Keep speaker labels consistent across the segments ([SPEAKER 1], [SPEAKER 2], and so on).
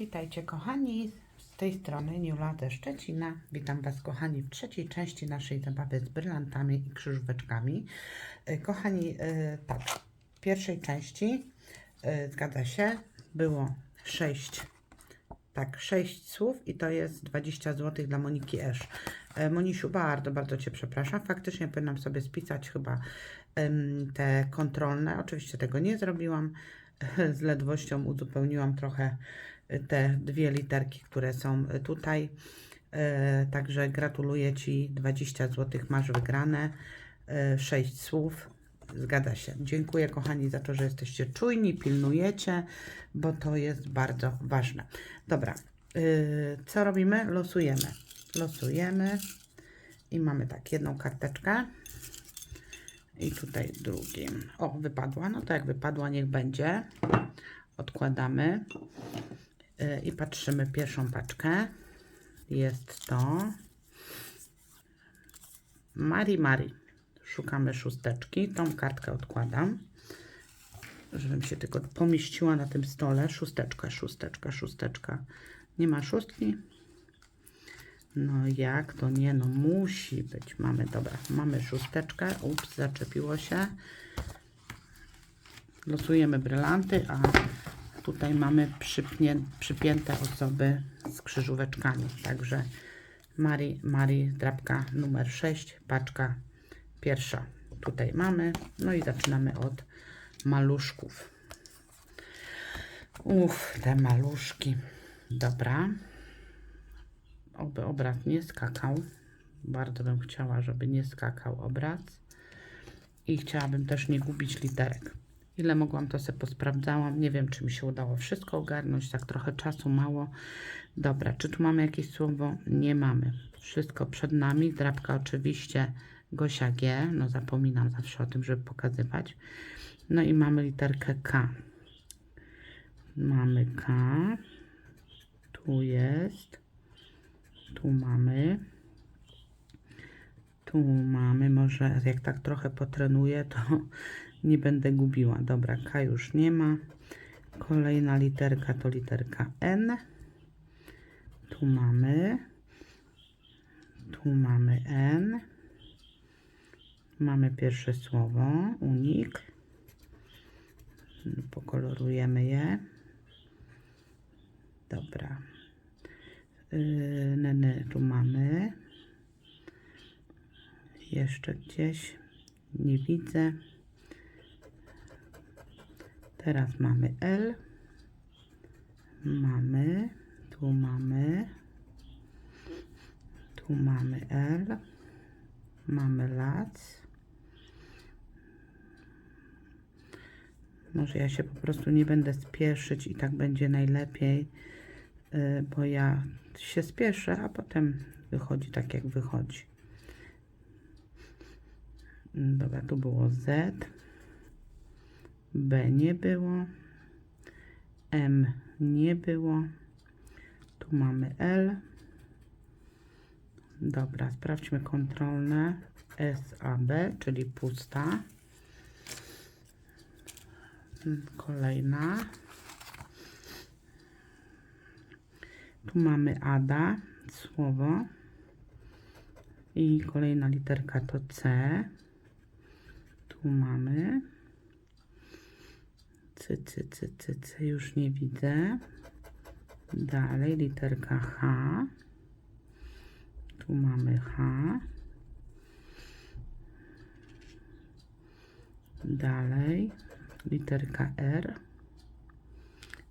[SPEAKER 1] Witajcie kochani, z tej strony Niula ze Szczecina. Witam Was kochani w trzeciej części naszej zabawy z brylantami i krzyżóweczkami. E, Kochani, e, tak, w pierwszej części, e, zgadza się, było 6, tak, 6 słów i to jest 20 zł dla Moniki Esz. Monisiu, bardzo, bardzo Cię przepraszam. Faktycznie powinnam sobie spisać chyba te kontrolne. Oczywiście tego nie zrobiłam. Z ledwością uzupełniłam trochę te dwie literki, które są tutaj. E, Także gratuluję Ci, 20 zł masz wygrane, 6 słów. Zgadza się. Dziękuję kochani za to, że jesteście czujni, pilnujecie, bo to jest bardzo ważne. Dobra, y, co robimy? Losujemy. Losujemy i mamy tak, jedną karteczkę i tutaj drugim. O, wypadła. No to jak wypadła, niech będzie. Odkładamy. Y, I patrzymy pierwszą paczkę. Jest to Mari Mari. Szukamy szósteczki. Tą kartkę odkładam, żebym się tylko pomieściła na tym stole. Szósteczka, szósteczka, szósteczka. Nie ma szóstki? No jak to nie? No musi być. Mamy, dobra, mamy szósteczkę. Ups, zaczepiło się. Losujemy brylanty, a tutaj mamy przypnie, przypięte osoby z krzyżóweczkami. Także Mari, Mari, drapka numer 6, paczka pierwsza. Tutaj mamy. No i zaczynamy od maluszków. Uff, te maluszki. Dobra. Oby obraz nie skakał. Bardzo bym chciała, żeby nie skakał obraz. I chciałabym też nie gubić literek. Ile mogłam, to sobie posprawdzałam. Nie wiem, czy mi się udało wszystko ogarnąć. Tak trochę czasu mało. Dobra, czy tu mamy jakieś słowo? Nie mamy. Wszystko przed nami. Drapka oczywiście Gosia G. No zapominam zawsze o tym, żeby pokazywać. No i mamy literkę K. Mamy K. Tu jest. Tu mamy. Tu mamy, może jak tak trochę potrenuję, to nie będę gubiła. Dobra, K już nie ma. Kolejna literka to literka N. Tu mamy. Tu mamy N. Mamy pierwsze słowo, unik. Pokolorujemy je. Dobra. Yy, neny tu mamy. Jeszcze gdzieś. Nie widzę. Teraz mamy L. Mamy. Tu mamy. Tu mamy L. Mamy lac. Może ja się po prostu nie będę spieszyć i tak będzie najlepiej, y, bo ja się spieszę, a potem wychodzi tak jak wychodzi. Dobra, tu było Z. B nie było. M nie było. Tu mamy L. Dobra, sprawdźmy kontrolne. SAB, czyli pusta. Kolejna. Tu mamy Ada, słowo. I kolejna literka to C. Tu mamy. C, C, C, C, C już nie widzę. Dalej literka H. Tu mamy H. Dalej literka R.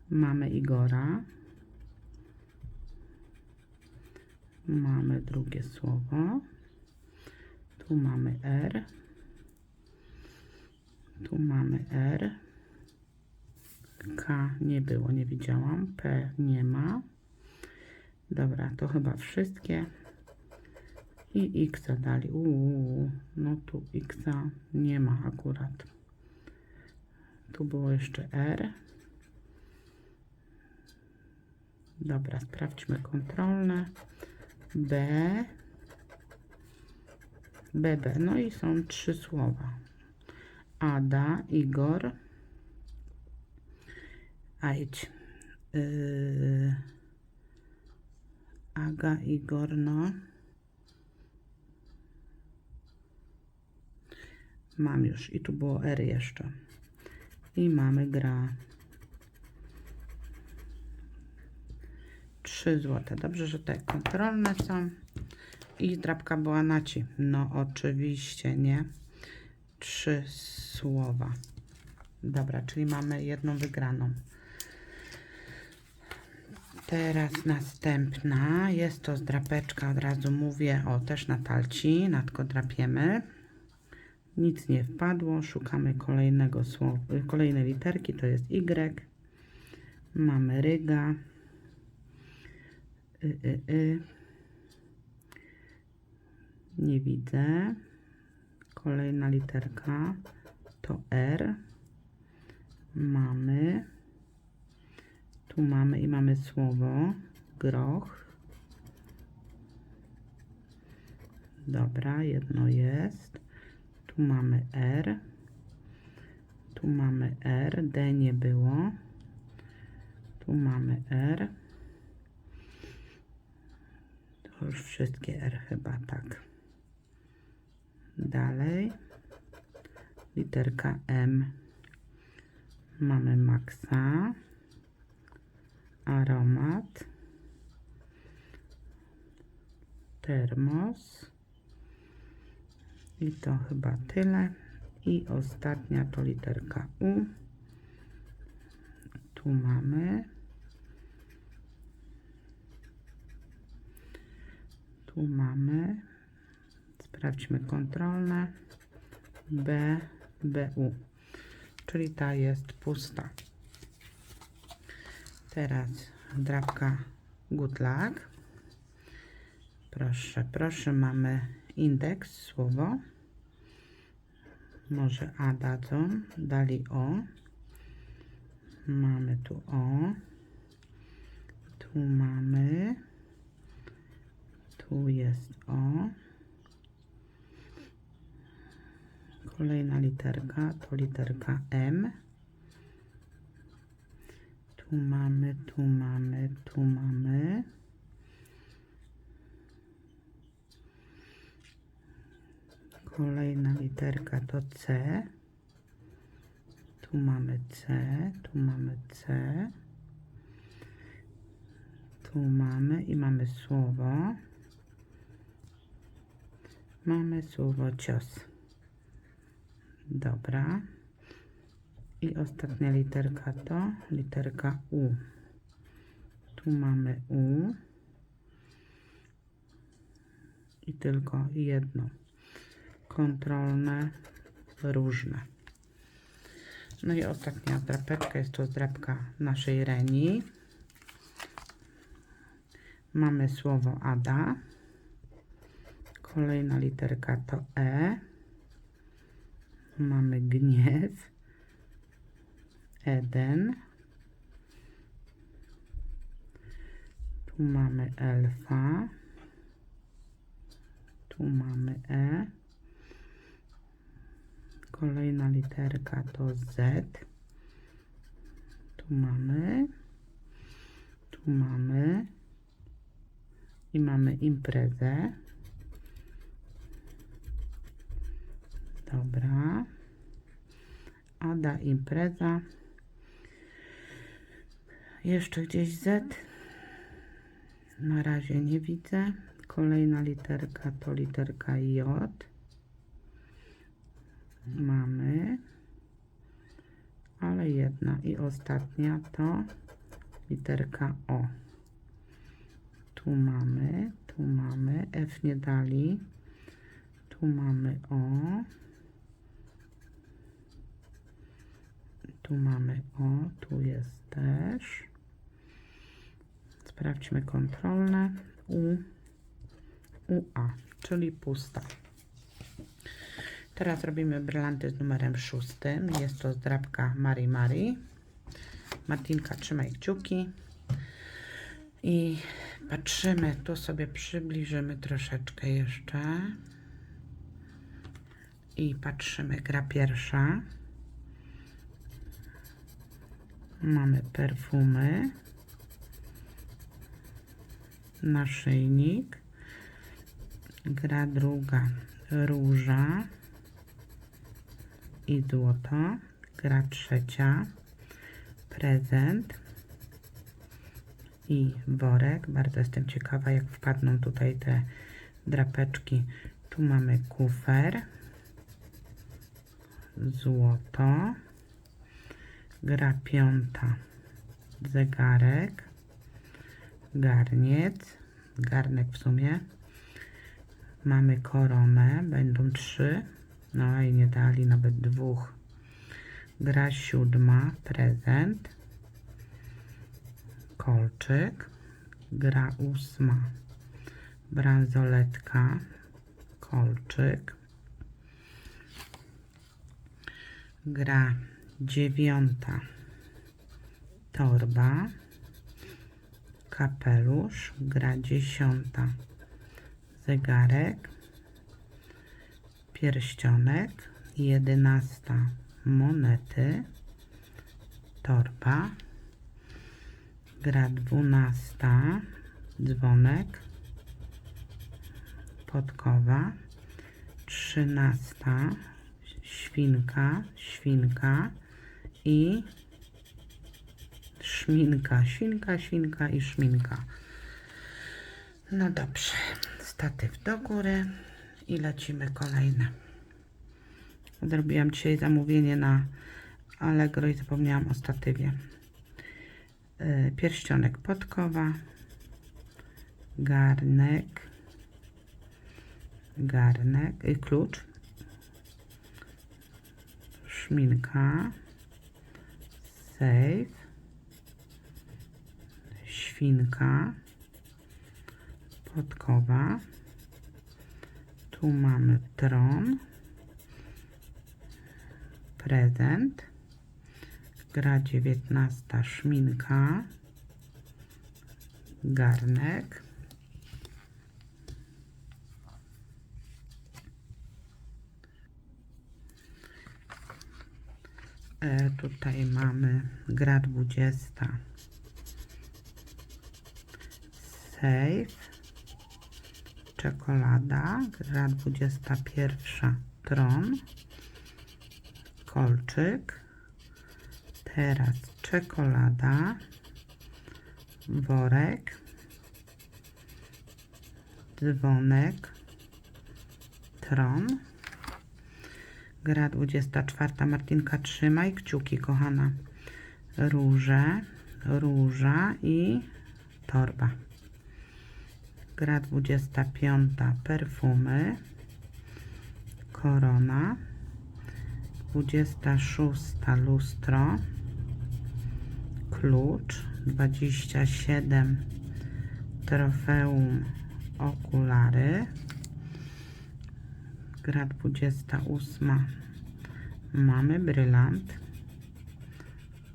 [SPEAKER 1] Mamy Igora. Mamy drugie słowo. Tu mamy R. Tu mamy R. K nie było, nie widziałam. P nie ma. Dobra, to chyba wszystkie. I X dali. Uuu, no tu X nie ma akurat. Tu było jeszcze R. Dobra, sprawdźmy kontrolne. B. BB. No i są trzy słowa. Ada, Igor. A idź. Yy, Aga Igor, no. Mam już. I tu było R jeszcze. I mamy gra. 3 złote. Dobrze, że te kontrolne są. I drapka była naci. No oczywiście, nie? Trzy słowa. Dobra, czyli mamy jedną wygraną. Teraz następna. Jest to zdrapeczka, od razu mówię, o też na talci. Natko drapiemy. Nic nie wpadło. Szukamy kolejnego słowa, kolejnej literki. To jest Y. Mamy ryga. Y, y, y. Nie widzę. Kolejna literka to R. Mamy. Tu mamy i mamy słowo groch. Dobra, jedno jest. Tu mamy R. Tu mamy R. D nie było. Tu mamy R. To już wszystkie R chyba tak. Dalej. Literka M. Mamy Maxa. Aromat. Termos. I to chyba tyle. I ostatnia to literka U. Tu mamy. Tu mamy. Sprawdźmy kontrolne. B, BU. Czyli ta jest pusta. Teraz drapka luck. Proszę, proszę, mamy indeks, słowo. Może A dadzą, dali O. Mamy tu O. Tu mamy. Tu jest O. Kolejna literka to literka M. Tu mamy, tu mamy, tu mamy. Kolejna literka to C. Tu mamy C, tu mamy C. Tu mamy i mamy słowo. Mamy słowo cios. Dobra. I ostatnia literka to literka U. Tu mamy U. I tylko jedno. Kontrolne, różne. No i ostatnia drapeczka jest to zdrapka naszej Reni. Mamy słowo Ada. Kolejna literka to E. Mamy gniew. Eden. Tu mamy elfa. Tu mamy E. Kolejna literka to Z. Tu mamy. Tu mamy. I mamy imprezę. Dobra. Ada impreza. Jeszcze gdzieś Z. Na razie nie widzę. Kolejna literka to literka J. Mamy. Ale jedna i ostatnia to literka O. Tu mamy, tu mamy. F nie dali. Tu mamy O. Tu mamy O, tu jest też. Sprawdźmy kontrolne. U, UA, czyli pusta. Teraz robimy brylanty z numerem szóstym. Jest to zdrabka Mari Mari. Martinka, trzymaj kciuki. I patrzymy, tu sobie przybliżymy troszeczkę jeszcze. I patrzymy, gra pierwsza. Mamy perfumy. Naszyjnik. Gra druga róża i złoto. Gra trzecia prezent i worek. Bardzo jestem ciekawa, jak wpadną tutaj te drapeczki. Tu mamy kufer, złoto, gra piąta, zegarek, garniec, garnek w sumie. Mamy koronę, będą trzy, no i nie dali nawet dwóch. Gra siódma, prezent, kolczyk, gra ósma, bransoletka, kolczyk, gra dziewiąta, torba, kapelusz, gra dziesiąta, zegarek, pierścionek, jedenasta, monety, torba, gra dwunasta, dzwonek, podkowa, trzynasta, świnka, świnka i szminka, świnka, świnka i szminka. No dobrze, statyw do góry i lecimy kolejne. Zrobiłam dzisiaj zamówienie na Allegro i zapomniałam o statywie. Yy, Pierścionek podkowa, garnek, garnek i klucz, szminka, safe, świnka, podkowa, tu mamy tron, prezent, gra 19, szminka, garnek, E, tutaj mamy gra 20. Safe. Czekolada. Gra 21. Tron. Kolczyk. Teraz czekolada. Worek. Dzwonek. Tron. Gra 24. Martinka, trzymaj kciuki, kochana. Róże, róża i torba. Gra 25. Perfumy. Korona. 26. Lustro. Klucz. 27. Trofeum. Okulary. Gra 28. Mamy brylant.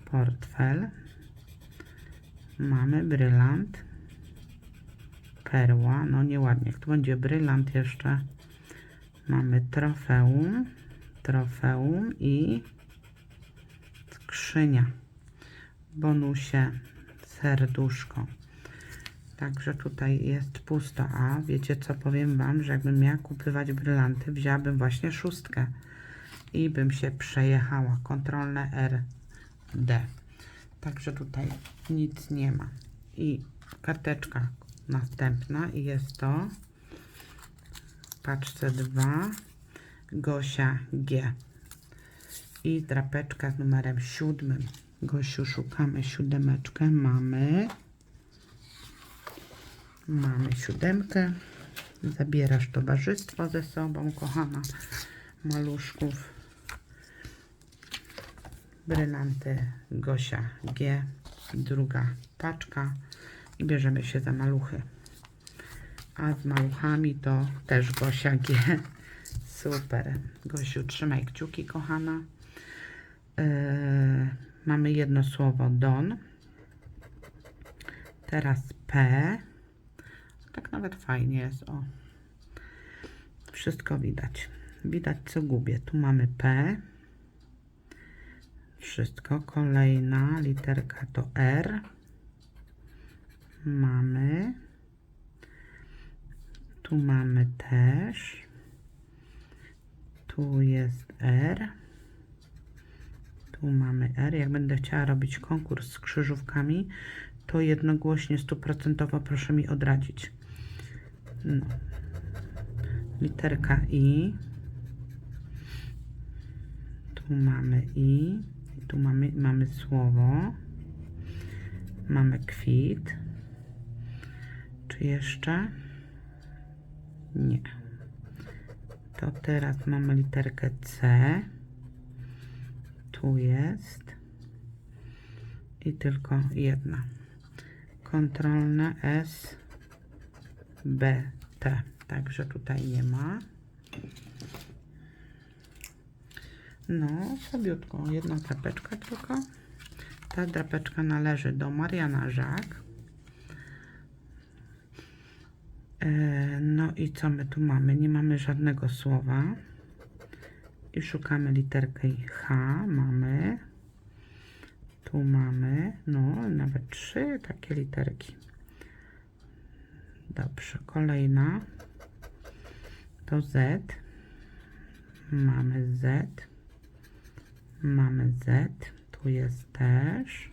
[SPEAKER 1] Portfel. Mamy brylant. Perła. No nieładnie. Tu będzie brylant jeszcze. Mamy trofeum. Trofeum i skrzynia. W bonusie serduszko. Także tutaj jest pusto. A wiecie co, powiem Wam, że jakbym miała kupywać brylanty, wzięłabym właśnie szóstkę i bym się przejechała. Kontrolne R, D. Także tutaj nic nie ma. I karteczka następna i jest to paczce 2 Gosia G. I drapeczka z numerem 7. Gosiu, szukamy siódemeczkę. Mamy. Mamy siódemkę. Zabierasz towarzystwo ze sobą, kochana maluszków. Brylanty Gosia G. Druga paczka. I bierzemy się za maluchy. A z maluchami to też Gosia G. Super. Gosiu, trzymaj kciuki, kochana. Yy, mamy jedno słowo don. Teraz P. Tak nawet fajnie jest, o. Wszystko widać. Widać, co gubię. Tu mamy P. Wszystko. Kolejna literka to R. Mamy. Tu mamy też. Tu jest R. Tu mamy R. Jak będę chciała robić konkurs z krzyżówkami, to jednogłośnie, stuprocentowo proszę mi odradzić. No. Literka I. Tu mamy I. Tu mamy, mamy słowo. Mamy kwit. Czy jeszcze? Nie. To teraz mamy literkę C. Tu jest. I tylko jedna. Kontrolne S, B, T. Także tutaj nie ma. No, sobiutko. Jedna drapeczka tylko. Ta drapeczka należy do Mariana Żak. E, No i co my tu mamy? Nie mamy żadnego słowa. I szukamy literkę H. Mamy. Tu mamy, no nawet trzy takie literki. Dobrze, kolejna to Z. Mamy Z. Mamy Z. Tu jest też.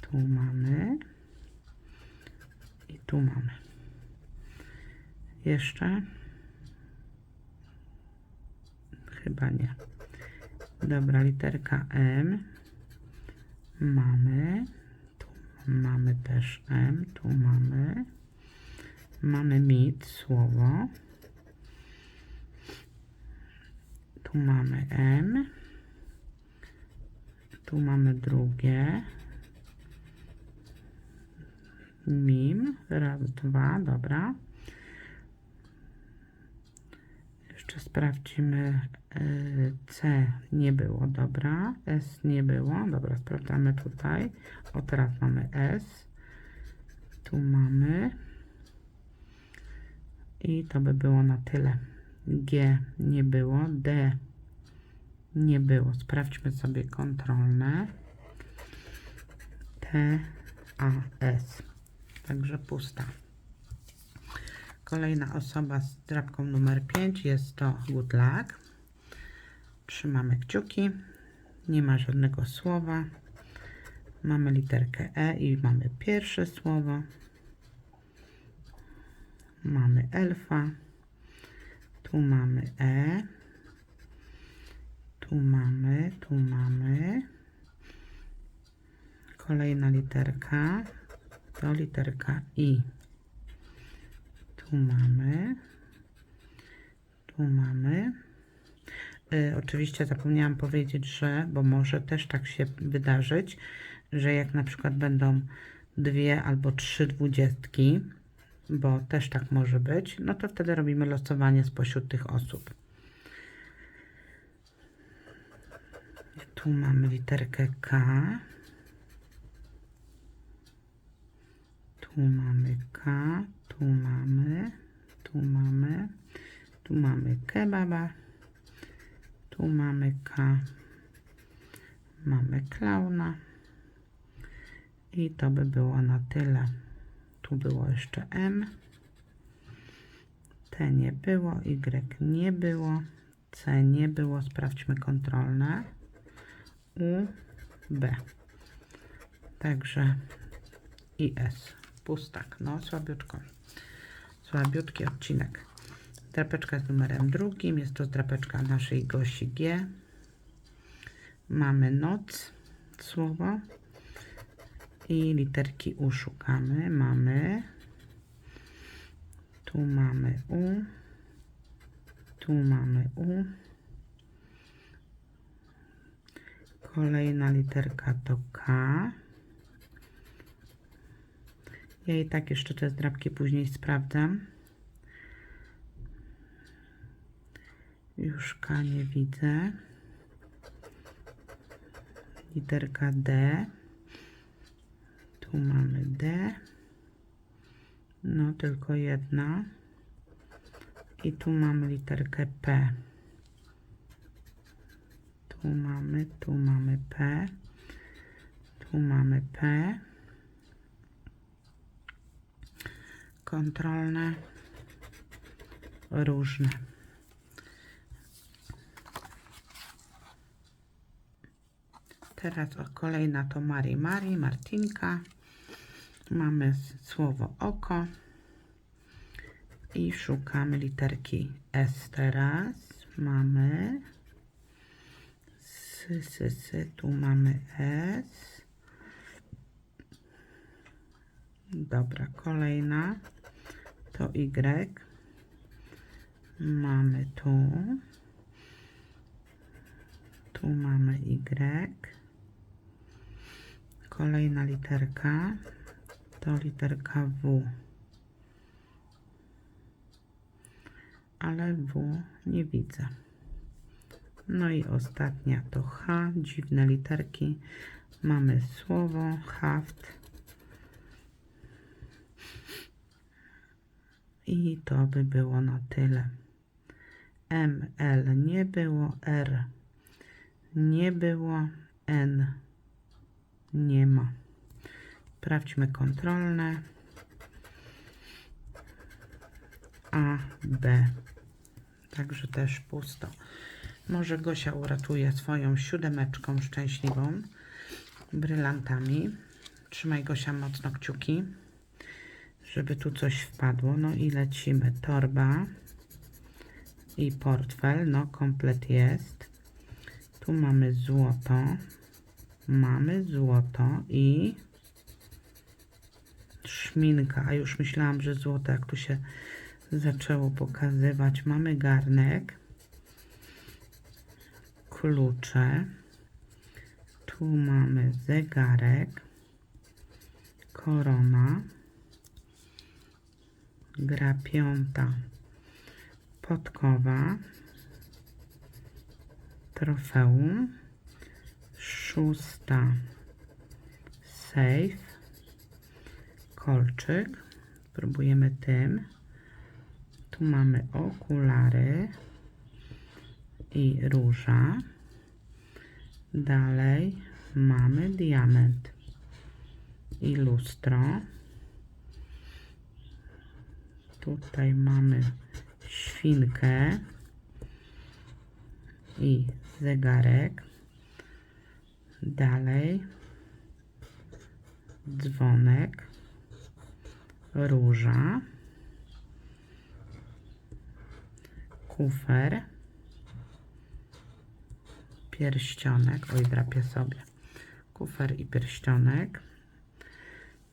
[SPEAKER 1] Tu mamy. I tu mamy. Jeszcze? Chyba nie. Dobra, literka M. Mamy. Tu mamy też M. Tu mamy. Mamy mit, słowo. Tu mamy M. Tu mamy drugie. Mim. Raz, dwa, dobra. Jeszcze sprawdzimy. y, C nie było, dobra. S nie było, dobra. Sprawdzamy tutaj. O, teraz mamy S. Tu mamy. I to by było na tyle. G nie było. D nie było. Sprawdźmy sobie kontrolne. T, A, S. Także pusta. Kolejna osoba z drapką numer 5 jest to Good Luck. Trzymamy kciuki. Nie ma żadnego słowa. Mamy literkę E i mamy pierwsze słowo. Mamy elfa. Tu mamy E. Tu mamy, tu mamy. Kolejna literka to literka I. Tu mamy. Tu mamy. Y, oczywiście zapomniałam powiedzieć, że, bo może też tak się wydarzyć, że jak na przykład będą dwie albo trzy dwudziestki, bo też tak może być, no to wtedy robimy losowanie spośród tych osób. Tu mamy literkę K. Tu mamy K, tu mamy, tu mamy, tu mamy kebaba, tu mamy K, mamy klauna i to by było na tyle. Tu było jeszcze M, T nie było, Y nie było, C nie było, sprawdźmy kontrolne, U, B. Także i S. Pustak. No, słabiutko. Słabiutki odcinek. Drapeczka z numerem drugim. Jest to drapeczka naszej Gosi G. Mamy noc, słowo. I literki U szukamy. Mamy. Tu mamy U. Tu mamy U. Kolejna literka to K. Ja i tak jeszcze te zdrabki później sprawdzam. Już K nie widzę. Literka D. Tu mamy D. No, tylko jedna. I tu mamy literkę P. Tu mamy, tu mamy P. Tu mamy P. kontrolne. różne. Teraz kolejna to Mari Mari, Martinka. Mamy słowo oko. I szukamy literki S teraz. Mamy. S, s, s, tu mamy S. Dobra, kolejna to Y. Mamy tu. Tu mamy Y. Kolejna literka to literka W. Ale W nie widzę. No i ostatnia to H, dziwne literki. Mamy słowo haft. I to by było na tyle. M, L nie było, R nie było, N nie ma. Sprawdźmy kontrolne. A, B. Także też pusto. Może Gosia uratuje swoją siódemeczką szczęśliwą, brylantami. Trzymaj Gosia mocno kciuki, żeby tu coś wpadło. No i lecimy. Torba i portfel. No, komplet jest. Tu mamy złoto. Mamy złoto i szminka. A już myślałam, że złoto, jak tu się zaczęło pokazywać. Mamy garnek, klucze. Tu mamy zegarek, korona, gra piąta, podkowa, trofeum, szósta, safe, kolczyk. Spróbujemy tym. Tu mamy okulary i róża. Dalej mamy diament i lustro. Tutaj mamy świnkę i zegarek. Dalej dzwonek, róża, kufer, pierścionek. Oj, drapię sobie. Kufer i pierścionek.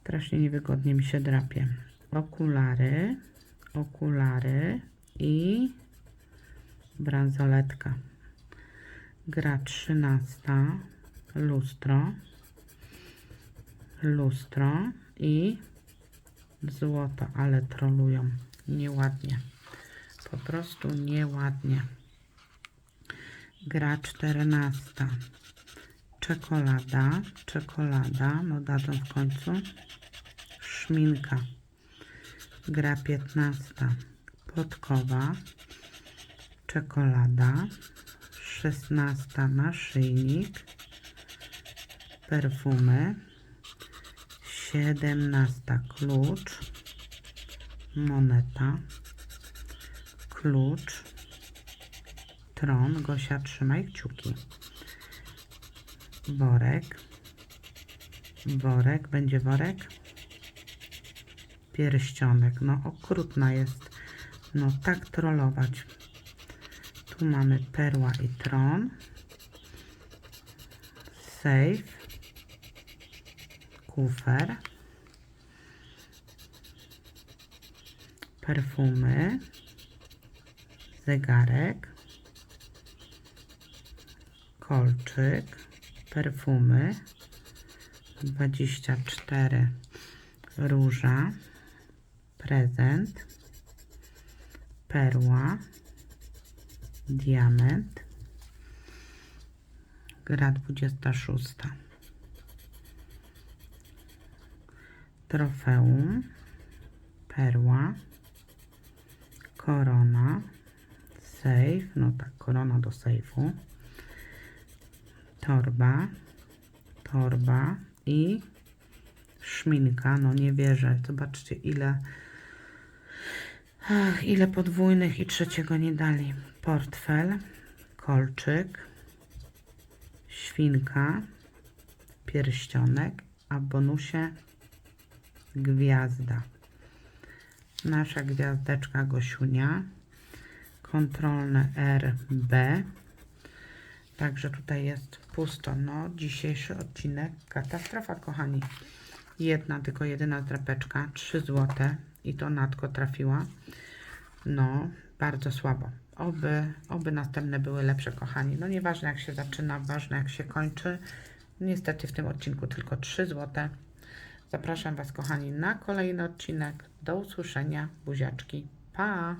[SPEAKER 1] Strasznie niewygodnie mi się drapie. Okulary, okulary i bransoletka. Gra trzynasta, lustro, lustro i złoto, ale trolują nieładnie. Po prostu nieładnie. Gra czternasta. Czekolada, czekolada, no dadzą w końcu. Szminka. Gra piętnasta. Podkowa. Czekolada. Szesnasta. Naszyjnik. Perfumy. Siedemnasta. Klucz. Moneta. Klucz. Tron. Gosia, trzymaj kciuki. Worek. Worek. Będzie worek. Pierścionek. No okrutna jest. No tak trollować. Tu mamy perła i tron. Safe. Kufer. Perfumy. Zegarek. Kolczyk. Perfumy. 24. Róża. Prezent. Perła. Diament. Gra 26. Trofeum. Perła. Korona. Safe. No tak, korona do sejfu. Torba. Torba. I szminka. No nie wierzę. Zobaczcie ile Ach, ile podwójnych i trzeciego nie dali. Portfel, kolczyk, świnka, pierścionek, a w bonusie gwiazda. Nasza gwiazdeczka Gosiunia. Kontrolne RB. Także tutaj jest pusto. No, dzisiejszy odcinek katastrofa, kochani. Jedna, tylko jedyna drapeczka, 3 złote i to natko trafiła. No, bardzo słabo. Oby, oby następne były lepsze, kochani. No nieważne jak się zaczyna, ważne jak się kończy. Niestety w tym odcinku tylko 3 złote. Zapraszam Was, kochani, na kolejny odcinek. Do usłyszenia. Buziaczki. Pa!